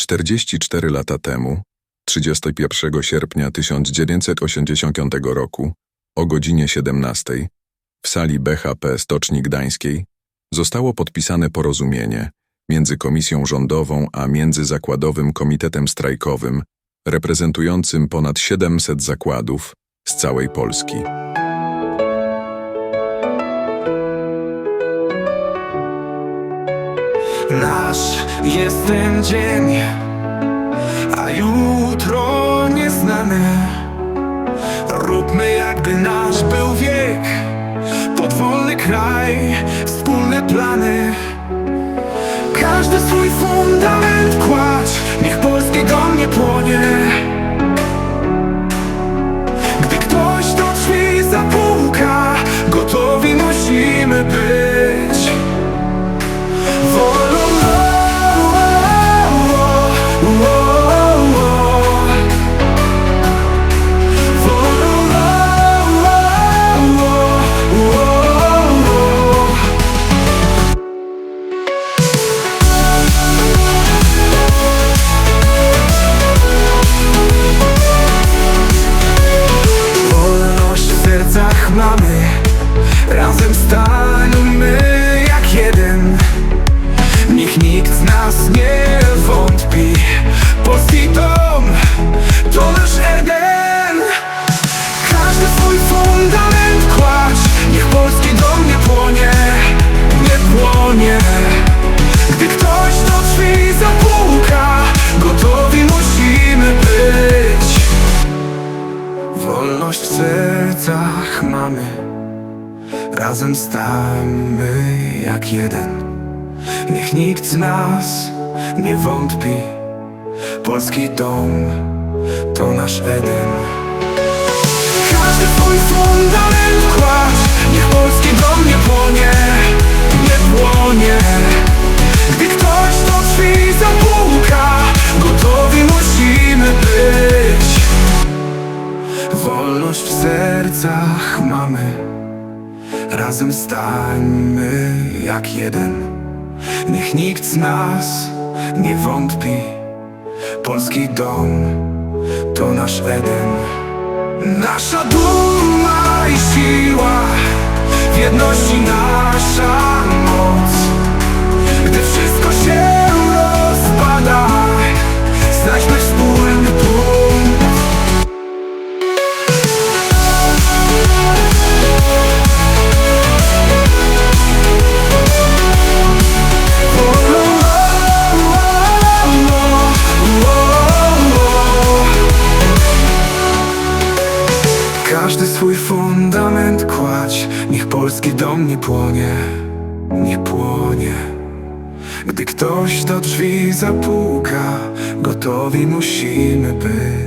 44 lata temu, 31 sierpnia 1985 roku, o godzinie 17, w sali BHP Stoczni Gdańskiej, zostało podpisane porozumienie między Komisją Rządową a Międzyzakładowym Komitetem Strajkowym, reprezentującym ponad 700 zakładów z całej Polski. Nasz jest ten dzień, a jutro nieznane. Róbmy jakby nasz był wiek, podwolny kraj, wspólne plany. Każdy swój fundament kładź, niech polski dom nie płonie. Razem stańmy jak jeden. Niech nikt z nas nie wątpi. Polski dom to nasz Eden. Każdy swój fundament kładź. Niech polski dom nie płonie Nie płonie. Gdy ktoś do drzwi zapuka Gotowi musimy być. Wolność w sercach mamy Razem stańmy jak jeden. Niech nikt z nas nie wątpi. Polski dom to nasz Eden. Każdy swój fundament kładź Niech polski dom nie płonie Nie płonie. Gdy ktoś do drzwi zapuka Gotowi musimy być. Wolność w sercach mamy Razem stańmy jak jeden. Niech nikt z nas nie wątpi. Polski dom to nasz Eden. Nasza duma i siła W jedności nasza Każdy swój fundament kładź. Niech polski dom nie płonie Nie płonie. Gdy ktoś do drzwi zapuka Gotowi musimy być